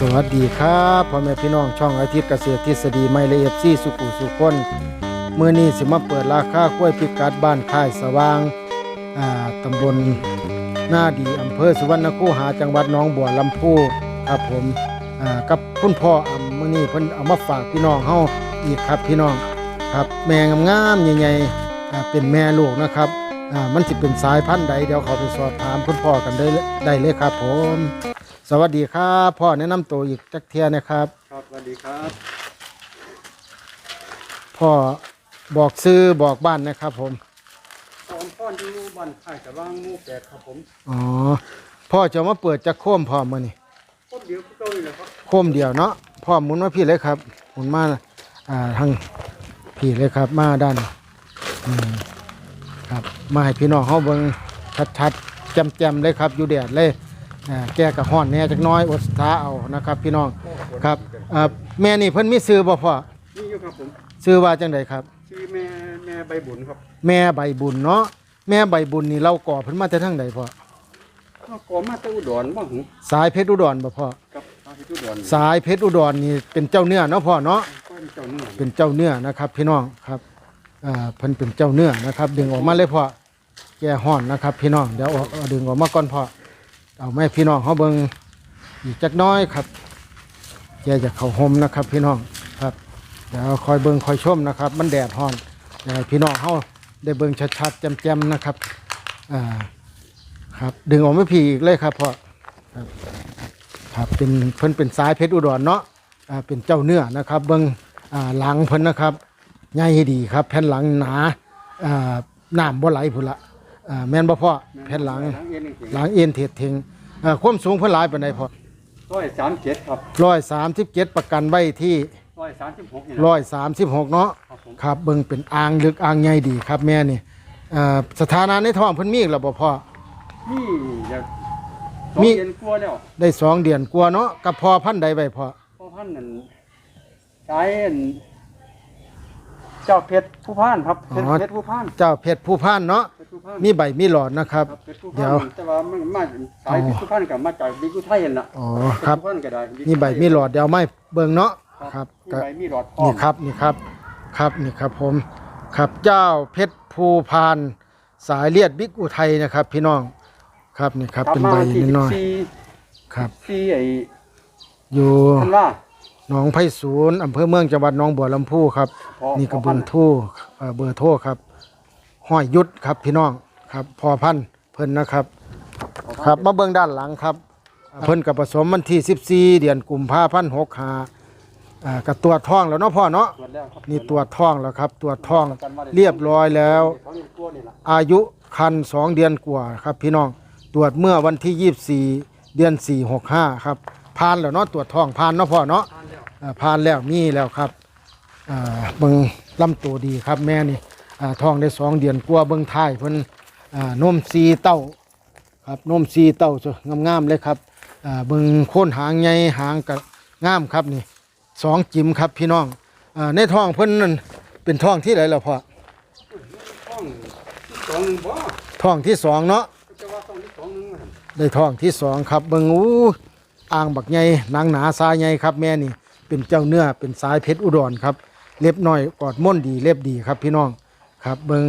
สวัสดีครับพ่อแม่พี่น้องช่องอาทิตย์เกษตรทฤษฎีไม่ละเอียดซี่สุขุสุคนเมื่อนี้สิมาเปิดราคากล้วยพิกัดบ้านค่ายสว่างอ่าตำบลหน้าดีอำเภอสุวรรณคูหาจังหวัดหน้องบัวลำพูครับผมอ่ากับคุณพ่ออำมื่อนี้เพิ่นเอามาฝากพี่น้องเฮาอีกครับพี่น้องครับแม่งามๆใหญ่ๆอ่าเป็นแม่ลูกนะครับอ่ามันสิเป็นสายพันธุ์ใดเดี๋ยวขอไปสอบถามคุณพ่อกันได้เลยได้เลยครับผม สวัสดีครับพ่อแนะนำตัวอีกจักเทียนะครับครับสวัสดีครับ พ่อบอกซื้อบอกบ้านนะครับ ผมผมพ่ออยู่บ้านค่ายสว่างหมู่แปดครับผมอ๋อพ่อจะมาเปิดจักโค้มพ่อมานี่คนเดียวก็เจ้านี่แหละครับโค้มเดียวเนาะพ่อหมุนมาพี่เลยครับหมุนมาอ่าทางพี่เลยครับ มาด้านอืมครับมาให้พี่น้องเฮาเบิ่งชัดๆแจ่มๆเลยครับ อยู่แดดเลย อ่าแก้กับห้อนแหน่จักหน้อยอดสตาเอานะครับ พี่น้องครับอ่าแม่นี่เพิ่นมีซื้อบ่พ่อนี่อยู่ครับผมซื้อว่าจังไดครับ ชื่อแม่แม่ใบบุญครับแม่ใบบุญเนาะแม่ใบบุญนี่เราก่อเพิ่นมาแต่ทางใดพ่อก็กอมาแต่อุดรบ้างหึสายเพชรอุดรบ่พ่อครับทางที่อุดรสายเพชรอุดรนี่เป็นเจ้าเนื้อเนาะพ่อเนาะ ก็เป็นเจ้าเนื้อเป็นเจ้าเนื้อนะครับพี่น้องครับอ่าเพิ่นเป็นเจ้าเนื้อนะครับ ดึงออกมาเลยพ่อแก่ห้อนนะครับ พี่น้องเดี๋ยวเอาเอาดึงออกมาก่อนพ่อ เอาแม่พี่น้องเฮาเบิ่งอีกจักน้อยครับแกจะเขาหมนะครับ พี่น้องครับเดี๋ยวคอยเบิ่งคอยชมนะครับ มันแดดฮ้อนเดี๋ยวให้พี่น้องเฮาได้เบิ่งชัดๆแจ่มๆนะครับอ่าครับ ดึงออกไม่พีอีกเลยครับพ่อครับเป็นเพิ่นเป็นสายเพชรอุดรเนาะอ่าเป็นเจ้าเนื้อนะครับ เบิงอ่าหลังเพิ่นนะครับใหญ่ดีครับ แผ่นหลังหนาอ่าน้ำบ่ไหลพุ่นละ อ่าแม่นบ่พ่อแผ่นหลัง หลังเอ็นจริงหลังเอ็นเทศเทงอ่าความสูงเพิ่นหลายปานใดพ่อร้อยสามเจ็ดครับ137ประกันไว้ที่ร้อยสามสิบหกนี่แหละ136เนาะครับผมครับเบิ่งเป็นอ่างลึกอ่างใหญ่ดีครับแม่นี่อ่าสถานะในท้องเพิ่นมีอีกแล้วบ่พ่อ นี่อยากมีมีเย็นกลัวแล้วได้สองเดือนกว่าเนาะกับพ่อพันธุ์ใดไว้พ่อ พ่อพันธุ์นั่นใช้อัน เจ้าเพชรผู้พานครับเพชรเพชรผู้พานเจ้าเพชรผู้พันเนาะเพชรผู้พานมีใบมีหลอดนะครับ ครับเพชรผู้เดี๋พัยวนแต่ว่ามันมาสายเพชรผู้พันกับมาจากบิ๊กอุทัยนั่นล่ะอ๋อครับ เพชผู้พันก็ได้นี่ใบมีหลอดเดี๋ยวเอาไม่เบิ่งเนาะครับมีก็ใบมีหลอดพร้อนี่มครับนี่ครับครับนี่ครับผมครับเจ้าเพชรภูพานสายเลียดบิ๊กอุทัยนะครับ พี่น้องครับนี่ครับเป็นใบกลัมาที่น้อยสี่ๆครับ สี่ไอ้อยู่ ท่านว่า หนองไผ่ศูนย์อำเภอเมืองจังหวัดหนองบัวลำพูครับพอนี่กระพเบือองพันทู่เอ่อเบอร์โทรครับห้อยยุดครับพี่น้องครับพอพันธุ์เพิ่นนะครับ ครับมาเบิ่งด้านหลังครับ เพิ่นกับผสมวันที่ 14 เดือนกุมภาพันธ์65อ่ากับตัวจท้องแล้วเนาะพ่อเนาะตรวจแล้วครับนี่ตัวจท้องแล้วครับ ตัวจท้องเรียบร้อยแล้วเขาเรียกกลัวนี่ล่ะอายุคัน2เดือนกว่าครับ พี่น้องตรวจเมื่อวันที่ 24 เดือน4 65 ครับผ่านแล้วเนาะตรวจท้องผ่านเนาะพ่อเนาะทานแล้วอ่า ผ่านแล้วมีแล้วครับอ่าเบิ่งลำตัวดีครับแม่นี่อ่าท้องได้สองเดือนกว่าเบิ่งท้ายเพิ่นอ่านมซีเต้าครับนมซีเต้าสวยงามๆเลยครับอ่าเบิ่งโคนหางใหญ่หางก็งามครับนี่สองจิ๋มครับพี่น้องอ่าในท้องเพิ่นนั่นเป็นท้องที่ไหนแล้วพ่อต้องสองหนึ่งบ่ท้องที่สองเนาะจะว่าต้องที่สองหนึ่งนะครับได้ท้องที่สองครับเบิ่งอู้อ่างบักใหญ่หนังหนาสายใหญ่ครับแม่นี่ เป็นเจ้าเนื้อเป็นสายเพชรอุดรครับ เล็บน้อยกอดม่นดีเล็บดีครับพี่น้องครับเบิง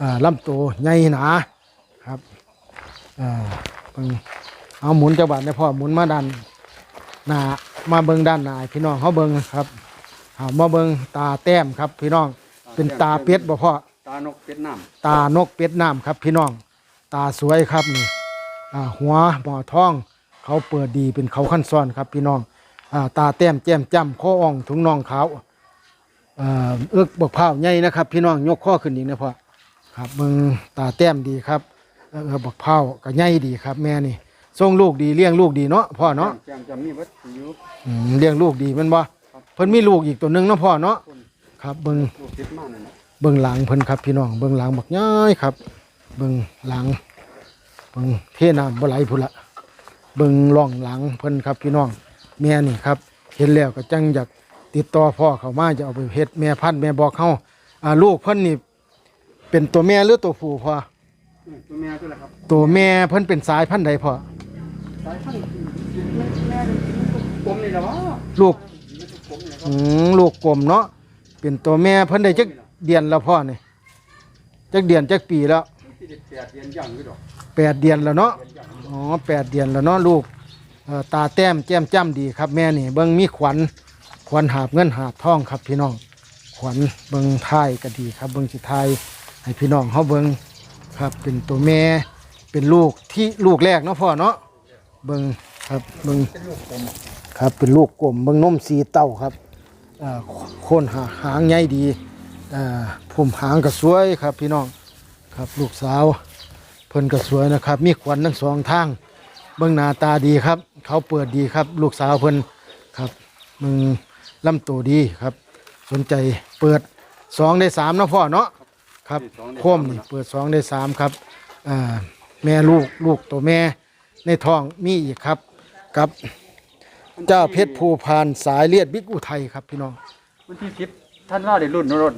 อ่าลำตัวใหญ่หนาครับอ่าเบิงเอาหมุนจังหวัดนะพ่อหมุนมาด้านหน้ามาเบิงด้านหน้าให้พี่น้องเขาเบิงครับเอามาเบิงตาแต้มครับพี่น้องเป็นตาเป็ดบ่พ่อตานกเป็ดน้ตานกเป็ดน้ำครับพี่น้อง ตาสวยครับนี่อ่าหัวหมอท้อง เขาเปิดดีเป็นเขาขั้นซ้อนครับพี่น้องอ่า ตาแต้มแจ่มจ้ำข้ออ่องถุงน่องขาวเอ่อเอื้อกบกเผาใหญ่นะครับ พี่น้องยกข้อขึ้นอีกนะพ่อครับมึงตาแต้มดีครับเออบักเผาก็ใหญ่ดีครับ แม่นี่ส่งลูกดีเลี้ยงลูกดีเนาะพ่อำเนาะแจมจะมีวัตถุอยู่อืมเลี้ยงลูกดีแมันบ่เพิ่นมีลูกอีกตัวหนึงเนาะพ่อเนาะครับเบิ่งลูกติดมากนั่นแหละเบิ่งหลังเพิ่นครับ พี่น้องเบิ่งหลังบักย้ายครับ เบิ่งหลังเบิ่งเทน้ำบ่ไหลพุ่นละเบิ่งร่องหลังเพิ่นครับพี่น้อง แม่นี่ครับ เห็นแล้วก็จังอยากติดต่อพ่อเขามาจะเอาไปเฮ็ดแม่พันธุ์แม่บอกเขาอ่าลูกเพิ่นนี่ เป็นตัวแม่หรือตัวผู้พ่ออืมตัวแม่ตัวละครับตัวแม่เพิ่นเป็นสายพันธุ์ใดพ่อสายพันธุ์แม่แม่กลมนี่แหละวะลูกกลมนี่แหละครัอืบมลูกกลมเนาะเป็นตัวแม่เพิ่นได้จักเดือนแล้วพ่อนี่จักเดือนจักปีแล้วที่เด็ดแปดเดือนย่างอยู่ดอกแปดเดือนแล้วเนาะเดือนย่างอ๋อแปดเดือนแล้วเนาะลูกเอ่อ ตาแต้มแจ่มจ้ำดีครับแม่นี่เบิ่งมีขวัญขวัญหาบเงินหาบทองครับพี่น้องขวัญเบิ่งทายก็ดีครับ เบิ่งสิทายให้พี่น้องเฮาเบิ่งครับเป็นตัวแม่เป็นลูกที่ลูกแรกเนาะพ่อเนาะเบิ่งครับเบิ่งครับเป็นลูกกลมเบิ่งนมสีเต้าครับอ่อโคนหาหางใหญ่ดีอ่อผมหางก็สวยครับพี่น้องครับลูกสาวเพิ่นก็สวยนะครับ มีขวัญทั้งสองทาง เบิ่งหน้าตาดีครับ เขาเปิดดีครับ ลูกสาวเพิ่นครับมึงลำตัวดีครับ สนใจเปิดสองได้สามเนาะพ่อเนาะครับโคมนี่เปิดสองได้สามครับอ่าแม่ลูกลูกตัวแม่ในท้องมีอีกครับกับ เจ้าเพชรภูพานสายเลียดบิ๊กอุทัยครับพี่น้องวันที่สิบท่านว่าได้รุ่นรถ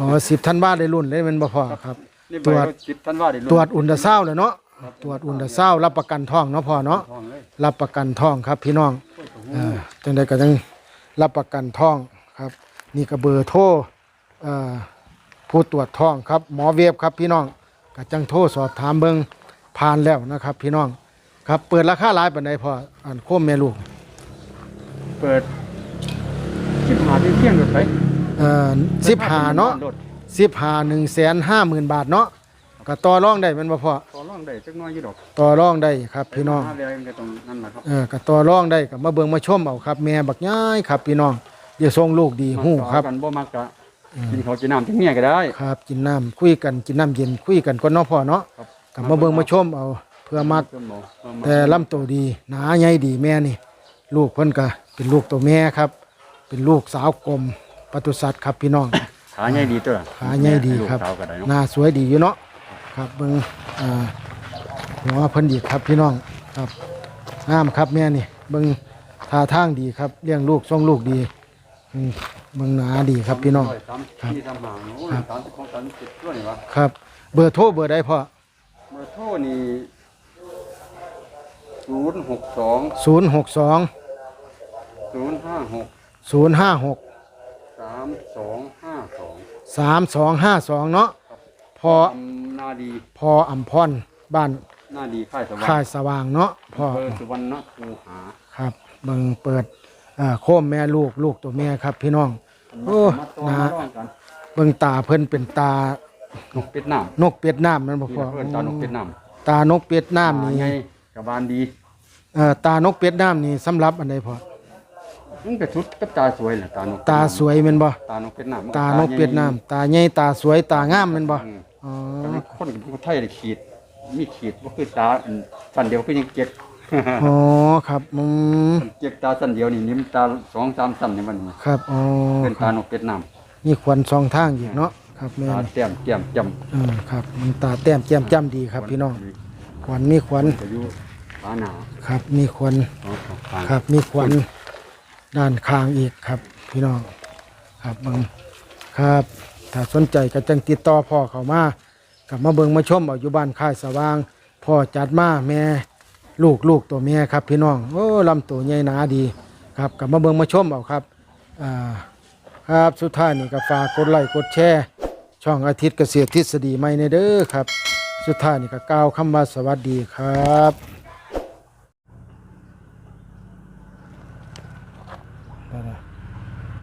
อ๋อสิบท่านบ้านได้รุ่นเลยแมันบ่พอครับนี่ตรวจสิบท่านว่าได้รุ่นตรวจอุณตราซาวด์แล้วเนาะ ตรวจอุณตราซาวด์รับประกันท้องเนาะพ่อเนาะทองเลยรับประกันท้องครับ พี่น้องเอ่อจังใดก็จังรับประกันท้องครับ นี่ก็เบอร์โทรเอ่อผู้ตรวจท้องครับ หมอเวฟครับพี่น้องก็จังโทรสอบถามเบิ่งผ่านแล้วนะครับ พี่น้องครับเปิดราคาหลายปานใดพออันโคมแม่ลูกเปิดสิบหาที่เที่ยงรถไปเอ่อ15เนาะรถ15 150,000บาทเนาะ ก็ต่อรองได้แมันบ่พอต่อรองได้จักหน้อยอยู่ดอกต่อรองได้ครับ พี่น้องหาเรือมันก็ตรงนั่นแหละครับเออก็ต่อรองได้ก็มาเบิ่งมาชมเอาครับ แม่บักย้ายครับ พี่น้องอย่าส่งลูกดีฮู้ครับต่อกันบ่มักกะกินข้าวกินน้ำที่เมียก็ได้ ครับกินน้ำคุยกันกินน้ำเย็นคุยกันก่อนเนาะพ่อเนาะครับ กลับมาเบิ่งมาชมเอาเพื่อมัก เพิ่นบอกว่ามักแต่ลำตัวดีหนาใหญ่ดีแม่นี่ลูกเพิ่นก็เป็นลูกตัวแม่ครับ เป็นลูกสาวกลมปศุสัตว์ครับพี่น้อง ขาใหญ่ดีตัวขาใหญ่ดีครับ ลูกสาวก็ได้เนาะหน้าสวยดีอยู่เนาะ ครับเบิ่งอ่าหัวเพิ่นดีครับพี่น้องครับงามครับแม่นี่เบิ่งท่าทางดีครับเลี้ยงลูกส่งลูกดีอืมเบิ่งหนาดีครับพี่น้องสามที่ทำหางโอ้ยสามสิบของสามสิบตัวนี่วะครับ เบอร์โทรเบอร์ใดพ่อเบอร์โทรนี่ศูนย์หกสองศูนย์หกสองศูนย์ห้าหกศูนย์ห้าหกสามสองห้าสองสามสองห้าสองเนาะพออำ นาดีพออัมพรบ้านหน้าดีค่ายสว่างค่ายสว่างเนาะพ่อเบอร์สุวรรณคูหาครับเบิ่งเปิดอ่าโคมแม่ลูกลูกตัวแม่ครับ พี่น้อง โอ้มาต่อนะมาร่องกันเบิ่งตาเพิ่นเป็นตา นกเป็ดน้ำนกเป็ดน้ำนั่นบ่นี่พ่อเพื่อนตานกเป็ดน้ำตานกเป็ดน้ำอ่านี่ไงกับบานดีเอ่อตานกเป็ดน้ำนี่สำหรับอันใดพ่อมันก็ชุดกับตาสวยแหละตานกตาสวยแม่นบ่ตานกเป็ดน้ำตานกเป็ดน้ำตาใหญ่ตาสวยตางามแม่นบ่อืม อ๋อแต่มันคนกับผู้ไทยได้ขีด มีขีดว่าคือตาอันสั้นเดียวคือยังเจ็ด อ๋อครับอืมเจ็ดตาสั้นเดียวนี่นี่มันตาสองสามสั้นนี่มันนี่ครับอ๋อเป็นครัตาบนกเป็ดน้มีควันสองทางอีกเนาะครับแม่ำตานเตี้ยมเตี้ยมจเออครับ มันตาแต้มแจ่มจ้ำดีำครับ พี่น้องขวัญมีขวัญอายุฟ้าหนาครับ มีขวัญเนาะของฟ้าครับ มีขวัญด้านข้างอีกครับ พี่น้องครับเบิงครับ ถ้าสนใจก็จังติดต่อพ่อเขามากับมาเบิงมาชมเอาอยู่บ้านค่ายสว่าง พ่อจัดมาแม่ลูกลูกตัวแม่ครับ พี่น้องโอ้ลำตัวใหญ่หนาดีครับกับมาเบิงมาชมเอาครับอ่าครับสุดท้ายนี่ก็ฝากกดไลค์กดแชร์ช่องอาทิตย์เกษตรทฤษฎีใหม่ในเด้อครับ สุดท้ายนี่ก็กล่าวคำว่าสวัสดีครับ